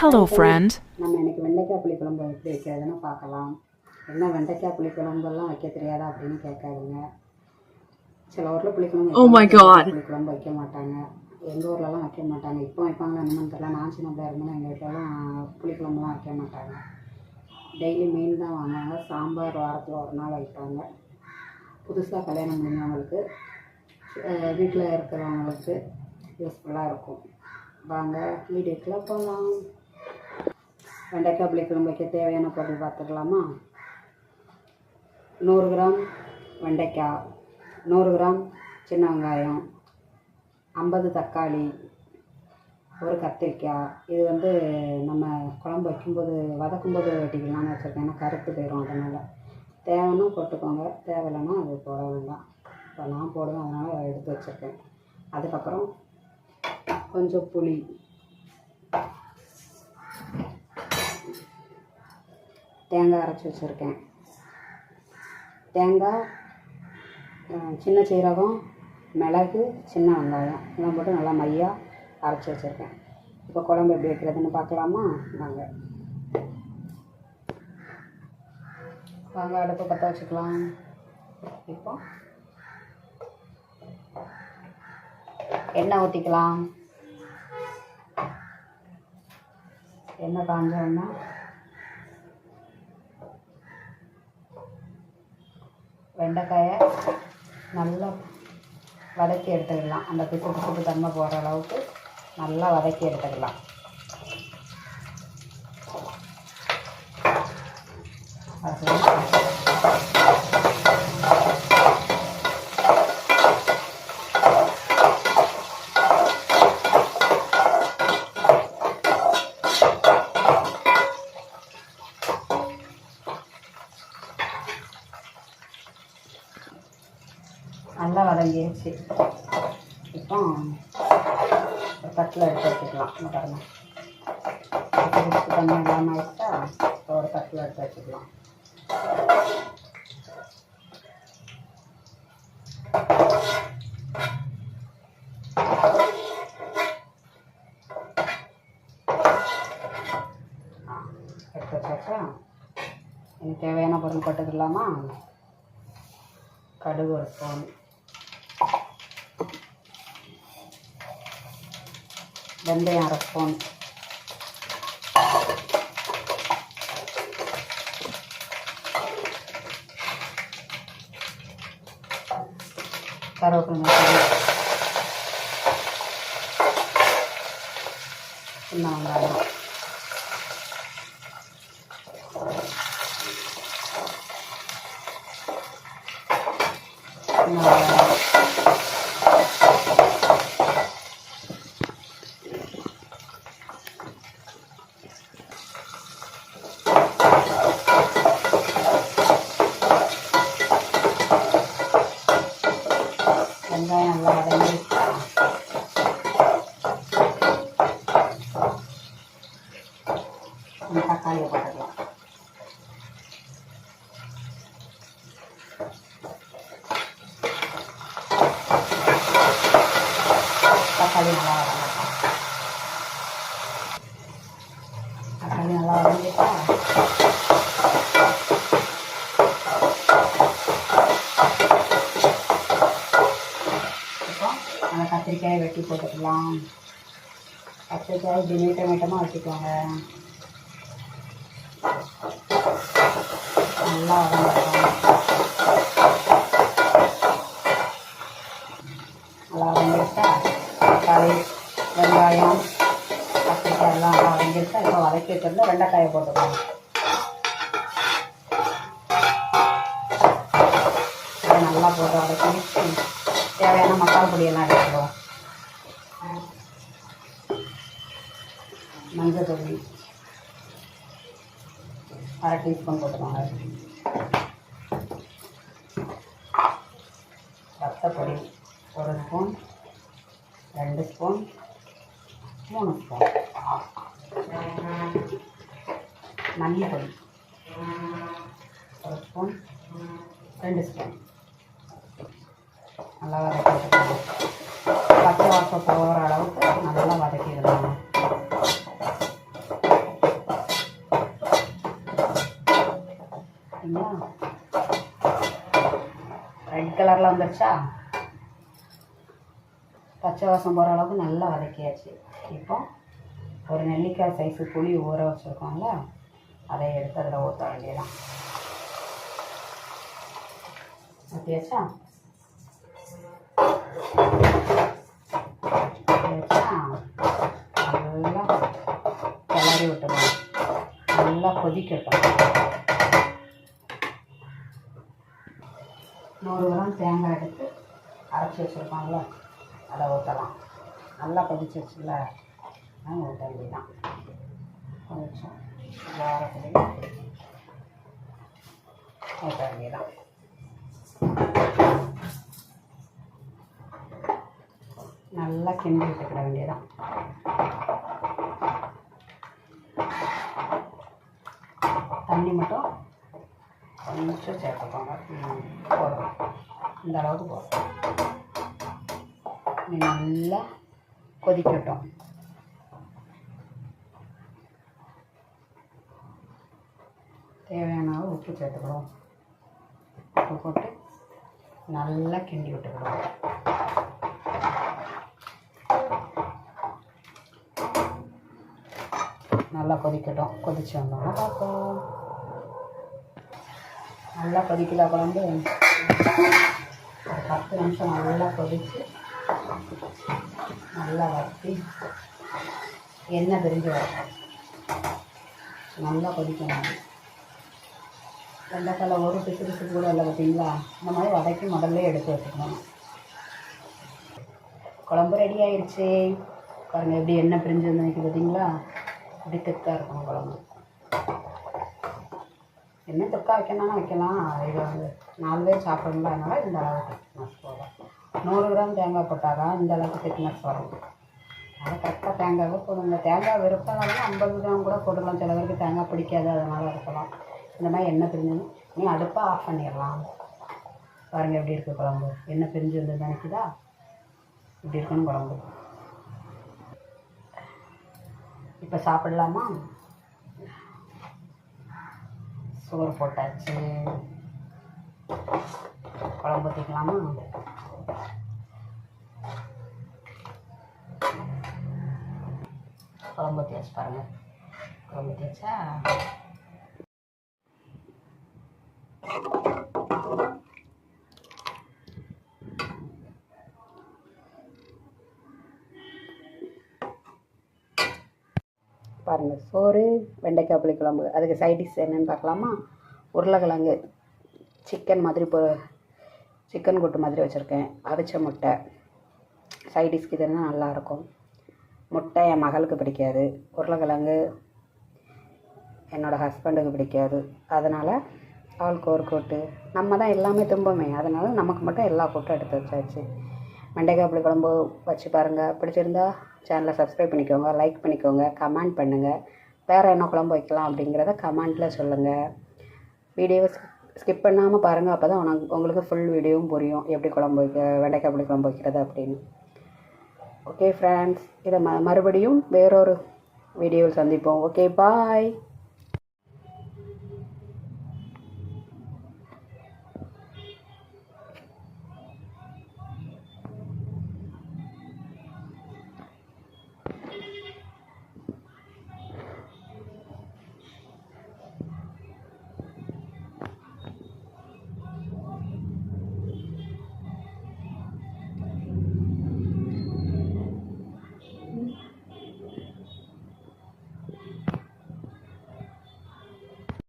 Hello, friend. நம்ம இன்னைக்கு வெண்டைக்காய் புளிக்குழம்பு எப்படி வைக்கிறதுன்னு பார்க்கலாம். என்ன வெண்டைக்காய் புளிக்குழம்பெல்லாம் வைக்க தெரியாதா அப்படின்னு கேட்காதுங்க. சில ஊரில் புளிக்குழம்பு Oh my God. புளிக்குழம்பு வைக்க மாட்டாங்க. எங்கள் ஊர்லலாம் வைக்க மாட்டாங்க. இப்போ வைப்பாங்களா என்னன்னு தெரியல. நான் சின்ன பிள்ளையா இருந்தேன் எங்கள் வீட்டிலலாம் புளிக்குழம்புலாம் வைக்க மாட்டாங்க. டெய்லி மீன் தான் வாங்குவாங்க. சாம்பார் வாரத்தில் ஒரு நாள் வைப்பாங்க. புதுசாக கல்யாணம் முடிஞ்சவங்களுக்கு வீட்டில் இருக்கிறவங்களுக்கு யூஸ்ஃபுல்லாக இருக்கும். வாங்க வீடியோக்குள்ளே போகலாம் வெண்டைக்காய் புளிக்குழம்பு வைக்க தேவையான பொருள் பார்த்துக்கலாமா? நூறு கிராம் வெண்டைக்காய் நூறு கிராம் சின்ன வெங்காயம் ஐம்பது தக்காளி ஒரு கத்திரிக்காய். இது வந்து நம்ம குழம்பு வைக்கும்போது வதக்கும்போது வெட்டிக்கலாம்னு வச்சுருக்கேன். ஏன்னா கருத்து போயிடும் அதனால். தேவைன்னா போட்டுக்கோங்க. தேவையில்லைன்னா அது போட வேண்டாம். இப்போ நான் போடுவேன் அதனால் எடுத்து வச்சுருக்கேன். அதுக்கப்புறம் கொஞ்சம் புளி. தேங்காய் அரைச்சி வச்சுருக்கேன். தேங்காய் சின்ன சீரகம் மிளகு சின்ன வெங்காயம். இதெல்லாம் போட்டு நல்லா மையாக அரைச்சி வச்சுருக்கேன். இப்போ குழம்பு எப்படி வைக்கிறதுன்னு பார்க்கலாமா? வாங்க. வாங்க அடுப்பு பற்ற வச்சுக்கலாம். இப்போ எண்ணெய் ஊற்றிக்கலாம் எண்ணெய் காஞ்சோன்னா வெண்டைக்காயை நல்லா வதக்கி எடுத்துக்கலாம். அந்த பிசு பிசுப்பு தன்மை போகிற அளவுக்கு நல்லா வதக்கி எடுத்துக்கலாம். அது நல்லா வதங்கிடுச்சு இப்போ ஒரு தட்டில் எடுத்து வச்சுக்கலாம். இந்த பாருங்க. தண்ணி இல்லாமல் ஆயிடுச்சா? இப்போ ஒரு தட்டில் எடுத்து வச்சுக்கலாம். எடுத்து வச்சாச்சா? எனக்கு தேவையான பொருள் போட்டுக்கலாமா கடுகு ஒரு ஸ்பூன். வெந்தயம் அரை ஸ்பூன். கருவேப்பிலை சின்ன வெங்காயம் சின்ன வெங்காயம் வெங்காயம் நல்லா வதங்கிடுச்சா இந்த தக்காளியை போட்டுக்கலாம் தக்காளி நல்லா வதங்கட்டும் தக்காளி நல்லா வதங்கிட்டா அந்த கத்திரிக்காயை வெட்டி போட்டுக்கலாம். கத்திரிக்காய் இப்படி நீட்ட நீட்டமாக நல்லா வதங்கட்டும் நல்லா வதங்கிடுச்சா தக்காளி வெங்காயம் கத்திரிக்காய் எல்லாம் நல்லா வதங்கிடுச்சா இப்போ வதக்கி வச்சிருந்து வெண்டைக்காயை போட்டுக்கலாம் இதை நல்லா போட்டு வதக்கி தேவையான மசாலா பொடியெல்லாம் எடுத்துடுவோம் மஞ்சள் தூள் அரை டீஸ்பூன் போட்டுக்கோங்க ஒரு ஸ்பூன் ரெண்டு ஸ்பூன் மூணு ஸ்பூன். மல்லிப்பொடி. ஒரு ஸ்பூன் ரெண்டு ஸ்பூன். நல்லா வதக்கிட்டுக்கணும் பச்சை வாசம் போகிற அளவுக்கு நல்லா வதக்கிடலாம் ரெட் கலரில் வந்துருச்சா? பச்சை வாசம் போகிற அளவுக்கு நல்லா வதக்கியாச்சு. இப்போ ஒரு நெல்லிக்காய் சைஸு புளி ஊற வச்சுருக்கோம்ல அதை எடுத்து அதில் ஊற்ற வேண்டியதான் ஊற்றியாச்சா நல்லா கிளறி விட்டுருவோம் நல்லா கொதிக்கட்டும். நூறு கிராம் தேங்காய் எடுத்து அரைச்சி வச்சுருக்கோம்ல. அதை ஊற்றலாம் நல்லா கொதிச்சிருச்சுல அது ஊற்ற வேண்டியதான் கொஞ்சம் வாரப்படி ஊற்ற வேண்டியதான் நல்லா கிண்டி விட்டுக்கிட வேண்டியதான் தண்ணி மட்டும் கொஞ்சம் சேர்த்துக்கோங்க. ம், இந்த அளவுக்கு போதும். சட்னி நல்லா கொதிக்கட்டும். தேவையான அளவு உப்பு சேர்த்துக்கிறோம் உப்பு போட்டு நல்லா கிண்டி விட்டுக்கிறோம் நல்லா கொதிக்கட்டும். கொதிச்சு வந்தோம்னா பார்ப்போம். நல்லா கொதிக்கல குழம்பு ஒரு பத்து நிமிஷம் நல்லா கொதிச்சு நல்லா வத்தி எண்ணெய் பிரிஞ்சு வரும் நல்லா கொதிக்கணும். வெண்டைக்காயில் ஒரு பிசு பிசு கூட இல்லை பார்த்தீங்களா? இந்த மாதிரி வதக்கி முதல்ல எடுத்து வச்சுக்கணும். குழம்பு ரெடி ஆயிடுச்சு பாருங்க எப்படி எண்ணெய் பிரிஞ்சு வந்து நிற்குது பார்த்தீங்களா? இப்படி திக்காக இருக்கும் குழம்பு. என்ன தொக்கா வைக்கணும்னா வைக்கலாம். இது வந்து நாலு பேர் சாப்பிடணும்ல அதனால் இந்த அளவுக்கு திக்னஸ் போகலாம் நூறு கிராம் தேங்காய் போட்டால் தான் இந்த அளவுக்கு திக்னஸ் வரும். அது கரெக்டாக தேங்காவே போடுங்க. தேங்காய் விருப்பம்னாலும் ஐம்பது கிராம் கூட போட்டுக்கலாம். சில பேருக்கு தேங்காய் பிடிக்காது அதனால் இருக்கலாம். இந்த மாதிரி எண்ணெய் பிரிஞ்சு நீ அடுப்பாக ஆஃப் பண்ணிடலாம். பாருங்கள் எப்படி இருக்குது குழம்பு. எண்ணெய் பிரிஞ்சு வந்து நினைக்குதா? இப்படி இருக்கணும் குழம்பு. இப்போ சாப்பிடலாமா? சோறு போட்டாச்சு. குழம்பு ஊற்றிக்கலாமா குழம்பு ஊற்றியாச்சு பாருங்கள் குழம்பு ஊற்றியாச்சா பாருங்கள் சோறு வெண்டைக்காய் புளிக்குழம்பு அதுக்கு சைட் டிஷ் என்னென்னு பார்க்கலாமா? உருளைக்கிழங்கு சிக்கன் மாதிரி இப்போ சிக்கன் கூட்டு மாதிரி வச்சுருக்கேன். அவிச்ச முட்டை. சைட் டிஷ்க்கு இதெல்லாம் நல்லாயிருக்கும் முட்டை என் மகளுக்கு பிடிக்காது. உருளைக்கிழங்கு என்னோடய ஹஸ்பண்டுக்கு பிடிக்காது. அதனால் அவளுக்கு ஒரு கூட்டு. நம்ம தான் எல்லாமே தும்பமே அதனால் நமக்கு மட்டும் எல்லா கூட்டும் எடுத்து வச்சாச்சு. வெண்டைக்காய் புளி குழம்பு வச்சு பாருங்கள் பிடிச்சிருந்தா சேனலை சப்ஸ்கிரைப் பண்ணிக்கோங்க லைக் பண்ணிக்கோங்க கமெண்ட் பண்ணுங்கள் வேறு என்ன குழம்பு வைக்கலாம் அப்படிங்கிறத கமெண்ட்டில் சொல்லுங்கள் வீடியோவை ஸ்கிப் பண்ணாமல் பாருங்கள் அப்போ தான் உனக்கு உங்களுக்கு ஃபுல் வீடியோவும் புரியும். எப்படி குழம்பு வைக்க வெண்டைக்காய் புளி குழம்பு வைக்கிறது அப்படின்னு. ஓகே ஃப்ரெண்ட்ஸ் இதை ம மறுபடியும் வேறொரு வீடியோவில் சந்திப்போம். Okay bye